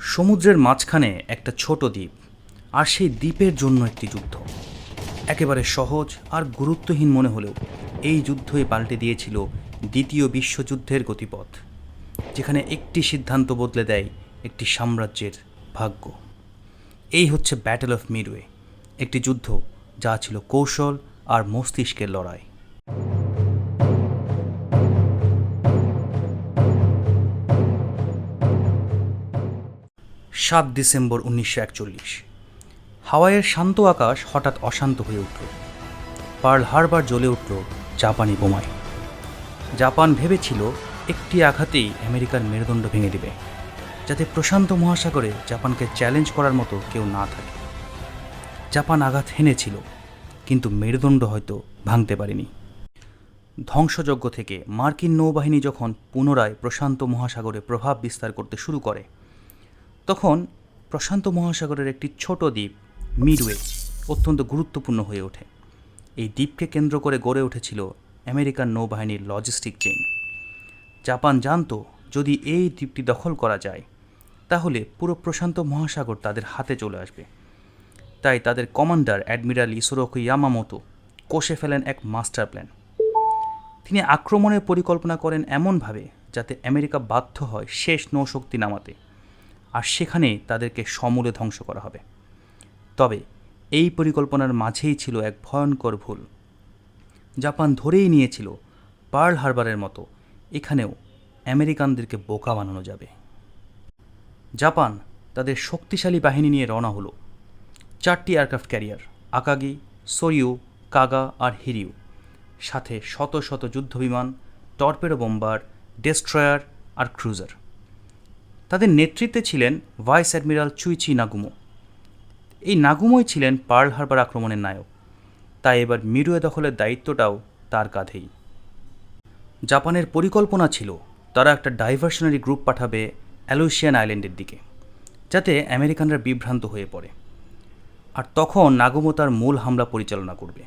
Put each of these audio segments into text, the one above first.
সমুদ্রের মাঝখানে একটা ছোট দ্বীপ, আর সেই দ্বীপের জন্য একটি যুদ্ধ। একেবারে সহজ আর গুরুত্বহীন মনে হলেও এই যুদ্ধই পাল্টে দিয়েছিল দ্বিতীয় বিশ্বযুদ্ধের গতিপথ, যেখানে একটি সিদ্ধান্ত বদলে দেয় একটি সাম্রাজ্যের ভাগ্য। এই হচ্ছে ব্যাটেল অফ মিডওয়ে একটি যুদ্ধ যা ছিল কৌশল আর মস্তিষ্কের লড়াই। সাত ডিসেম্বর উনিশশো একচল্লিশ। হাওয়াইয়ের শান্ত আকাশ হঠাৎ অশান্ত হয়ে উঠল। পার্ল হারবার জ্বলে উঠল জাপানি বোমায়। জাপান ভেবেছিল একটি আঘাতেই আমেরিকার মেরুদণ্ড ভেঙে দিবে, যাতে প্রশান্ত মহাসাগরে জাপানকে চ্যালেঞ্জ করার মতো কেউ না থাকে। জাপান আঘাত হেনেছিল, কিন্তু মেরুদণ্ড হয়তো ভাঙতে পারেনি। ধ্বংসযজ্ঞ থেকে মার্কিন নৌবাহিনী যখন পুনরায় প্রশান্ত মহাসাগরে প্রভাব বিস্তার করতে শুরু করে তখন প্রশান্ত মহাসাগরের একটি ছোট দ্বীপ মিডওয়ে অত্যন্ত গুরুত্বপূর্ণ হয়ে ওঠে। এই দ্বীপকে কেন্দ্র করে গড়ে উঠেছিল আমেরিকান নৌবাহিনীর লজিস্টিক চেইন জাপান জানতো, যদি এই দ্বীপটি দখল করা যায়, তাহলে পুরো প্রশান্ত মহাসাগর তাদের হাতে চলে আসবে। তাই তাদের কমান্ডার অ্যাডমিরাল ইসোরোকু ইয়ামামোতো কষে ফেলেন এক মাস্টার প্ল্যান। তিনি আক্রমণের পরিকল্পনা করেন এমনভাবে যাতে আমেরিকা বাধ্য হয় শেষ নৌশক্তি নামাতে। আর সেখানে তাদেরকে সমূলে ধ্বংস করা হবে। তবে এই পরিকল্পনার মাঝেই ছিল এক ভয়ঙ্কর ভুল। জাপান ধরেই নিয়েছিল পার্ল হারবারের মতো, এখানেও আমেরিকানদেরকে বোকা বানানো যাবে। জাপান তাদের শক্তিশালী বাহিনী নিয়ে রওনা হলো। চারটি এয়ারক্রাফট ক্যারিয়ার, আকাগি, সোরিউ, কাগা আর হিরিউ। সাথে শত শত যুদ্ধবিমান, টর্পেডো বোম্বার, ডেস্ট্রয়ার আর ক্রুজার। তাদের নেতৃত্বে ছিলেন ভাইস অ্যাডমিরাল চুইচি নাগুমো। এই নাগুমোই ছিলেন পার্ল হারবার আক্রমণের নায়ক। তাই এবার মিডওয়ে দখলের দায়িত্বটাও তার কাঁধেই। জাপানের পরিকল্পনা ছিল, তারা একটা ডাইভার্সনারি গ্রুপ পাঠাবে অ্যালুশিয়ান আইল্যান্ডের দিকে, যাতে আমেরিকানরা বিভ্রান্ত হয়ে পড়ে। আর তখন নাগুমো তার মূল হামলা পরিচালনা করবে।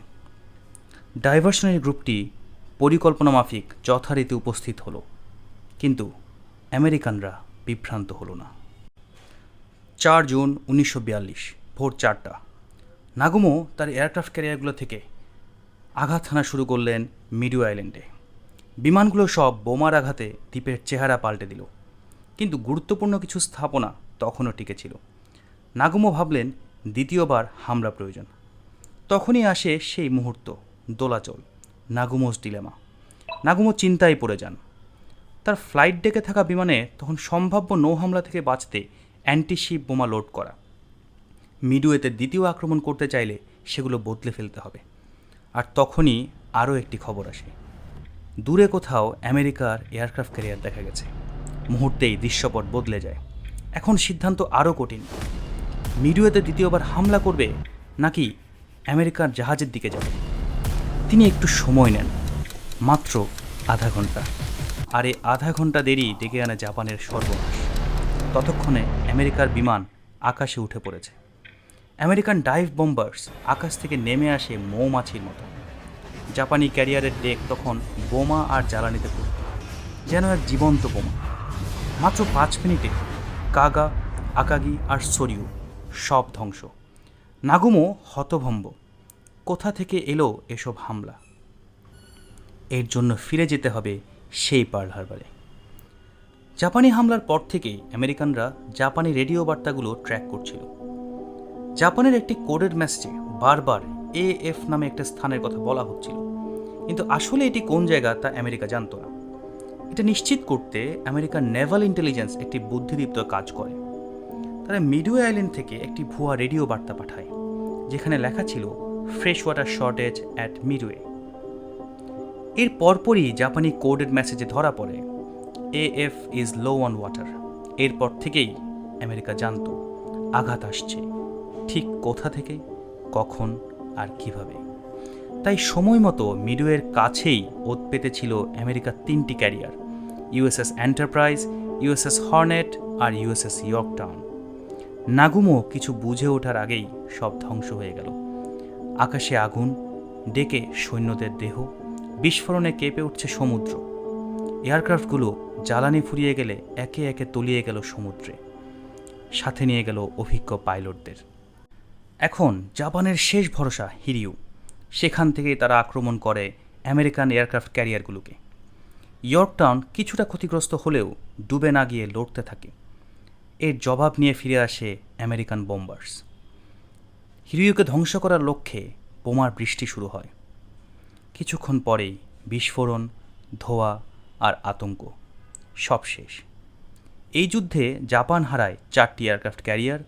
ডাইভার্সনারি গ্রুপটি পরিকল্পনা মাফিক যথারীতি উপস্থিত হলো। কিন্তু আমেরিকানরা বিভ্রান্ত হলো না। চার জুন উনিশশো বিয়াল্লিশ, ভোর চারটা। নাগুমো তার এয়ারক্রাফট ক্যারিয়ারগুলো থেকে আঘাত হানা শুরু করলেন মিডিও আইল্যান্ডে। বিমানগুলো সব বোমার আঘাতে দ্বীপের চেহারা পাল্টে দিল। কিন্তু গুরুত্বপূর্ণ কিছু স্থাপনা তখনও টিকে ছিল। নাগুমো ভাবলেন দ্বিতীয়বার হামলা প্রয়োজন। তখনই আসে সেই মুহূর্ত, দোলাচল নাগুমোস ডিলেমা নাগুমো চিন্তায় পড়ে যান। তার ফ্লাইট ডেকে থাকা বিমানে তখন সম্ভাব্য নৌ হামলা থেকে বাঁচতে অ্যান্টিশিপ বোমা লোড করা। মিডওয়েতে দ্বিতীয় আক্রমণ করতে চাইলে সেগুলো বদলে ফেলতে হবে। আর তখনই আরও একটি খবর আসে। দূরে কোথাও আমেরিকার এয়ারক্রাফট ক্যারিয়ার দেখা গেছে। মুহূর্তেই দৃশ্যপট বদলে যায়। এখন সিদ্ধান্ত আরও কঠিন। মিডওয়েতে দ্বিতীয়বার হামলা করবে নাকি আমেরিকার জাহাজের দিকে যাবে? তিনি একটু সময় নেন, মাত্র আধা ঘণ্টা। আর এই আধা ঘণ্টা দেরি ডেকে আনে জাপানের সর্বনাশ। ততক্ষণে আমেরিকার বিমান আকাশে উঠে পড়েছে। আমেরিকান ডাইভ বোম্বার্স আকাশ থেকে নেমে আসে মৌমাছির মতো। জাপানি ক্যারিয়ারের ডেক তখন বোমা আর জ্বালানিতে পড়ত, যেন এক জীবন্ত বোমা। মাত্র পাঁচ মিনিটে কাগা, আকাগি আর সরিউ সব ধ্বংস। নাগুমো হতভম্ব। কোথা থেকে এলো এসব হামলা? এর জন্য ফিরে যেতে হবে সেই পার্ল হারবারে। জাপানি হামলার পর থেকেই আমেরিকানরা জাপানি রেডিও বার্তাগুলো ট্র্যাক করছিল। জাপানের একটি কোডের মেসেজে বারবার এ এফ নামে একটা স্থানের কথা বলা হচ্ছিল। কিন্তু আসলে এটি কোন জায়গা তা আমেরিকা জানতো না। এটা নিশ্চিত করতে আমেরিকার নেভাল ইন্টেলিজেন্স একটি বুদ্ধিদীপ্ত কাজ করে। তারা মিডওয়ে আইল্যান্ড থেকে একটি ভুয়া রেডিও বার্তা পাঠায়, যেখানে লেখা ছিল fresh water shortage at Midway. এর পরপরই জাপানি কোডেড মেসেজে ধরা পড়ে A F is low on water. এরপর থেকেই আমেরিকা জানতো, আঘাত আসছে, ঠিক কোথা থেকে, কখন আর কীভাবে। তাই সময় মতো মিডওয়ের কাছেই ওত পেতেছিল আমেরিকার তিনটি carrier, USS Enterprise, USS Hornet আর ইউএসএস ইয়র্কটাউন। নাগুমো কিছু বুঝে ওঠার আগেই সব ধ্বংস হয়ে গেল। আকাশে আগুন, ডেকে সৈন্যদের দেহ বিস্ফোরণে কেঁপে উঠছে সমুদ্র। এয়ারক্রাফটগুলো জ্বালানি ফুরিয়ে গেলে একে একে তলিয়ে গেল সমুদ্রে। সাথে নিয়ে গেল অভিজ্ঞ পাইলটদের। এখন জাপানের শেষ ভরসা হিরিউ সেখান থেকেই তারা আক্রমণ করে আমেরিকান এয়ারক্রাফট ক্যারিয়ারগুলোকে। ইয়র্কটাউন কিছুটা ক্ষতিগ্রস্ত হলেও ডুবে না গিয়ে লড়তে থাকে। এর জবাব নিয়ে ফিরে আসে আমেরিকান বোম্বার্স। হিরিউকে ধ্বংস করার লক্ষ্যে বোমার বৃষ্টি শুরু হয়। কিছুক্ষণ পরেই বিস্ফোরণ, ধোয়া আর আতঙ্ক সব শেষ। এই যুদ্ধে জাপান হারায় চারটি এয়ারক্রাফট ক্যারিয়ার,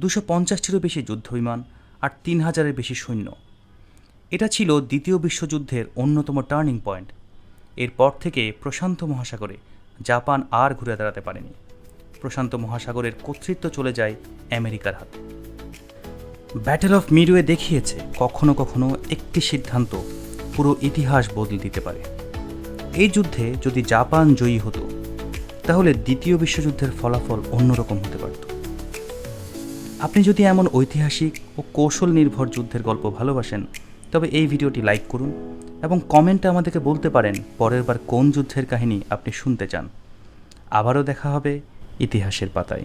দুশো পঞ্চাশটিরও বেশি যুদ্ধবিমান আর তিন হাজারের বেশি সৈন্য। এটা ছিল দ্বিতীয় বিশ্বযুদ্ধের অন্যতম টার্নিং পয়েন্ট। এরপর থেকে প্রশান্ত মহাসাগরে জাপান আর ঘুরে দাঁড়াতে পারেনি। প্রশান্ত মহাসাগরের কর্তৃত্ব চলে যায় আমেরিকার হাতে। ব্যাটেল অফ মিডওয়ে দেখিয়েছে কখনো কখনো একটি সিদ্ধান্ত পুরো ইতিহাস বদলে দিতে পারে। এই যুদ্ধে যদি জাপান জয়ী হতো, তাহলে দ্বিতীয় বিশ্বযুদ্ধের ফলাফল অন্যরকম হতে পারত। আপনি যদি এমন ঐতিহাসিক ও কৌশল নির্ভর যুদ্ধের গল্প ভালোবাসেন, তবে এই ভিডিওটি লাইক করুন এবং কমেন্টে আমাদেরকে বলতে পারেন পরের বার কোন যুদ্ধের কাহিনী আপনি শুনতে চান। আবারও দেখা হবে ইতিহাসের পাতায়।